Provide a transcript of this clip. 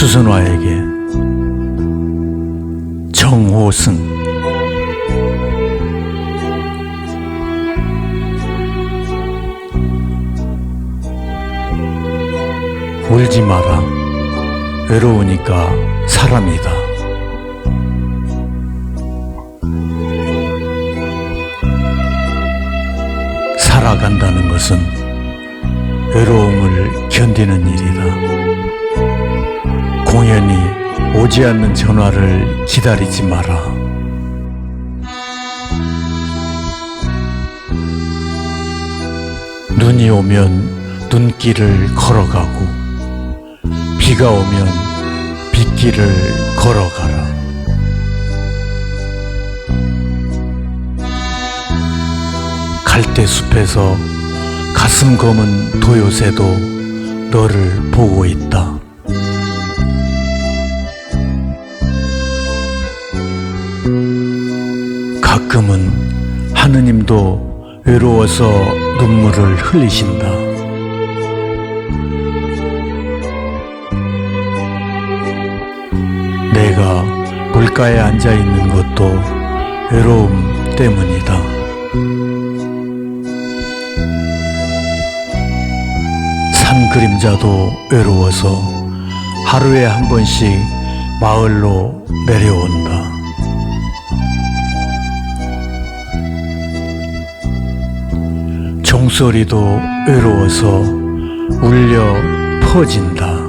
수선화에게 정호승. 울지 마라. 외로우니까 사람이다. 살아간다는 것은 외로움을 견디는 일이다. 공연히 오지 않는 전화를 기다리지 마라. 눈이 오면 눈길을 걸어가고 비가 오면 빗길을 걸어가라. 갈대 숲에서 가슴 검은 도요새도 너를 보고 있다. 가끔은 하느님도 외로워서 눈물을 흘리신다. 내가 물가에 앉아 있는 것도 외로움 때문이다. 산 그림자도 외로워서 하루에 한 번씩 마을로 내려온다. 종소리도 외로워서 울려 퍼진다.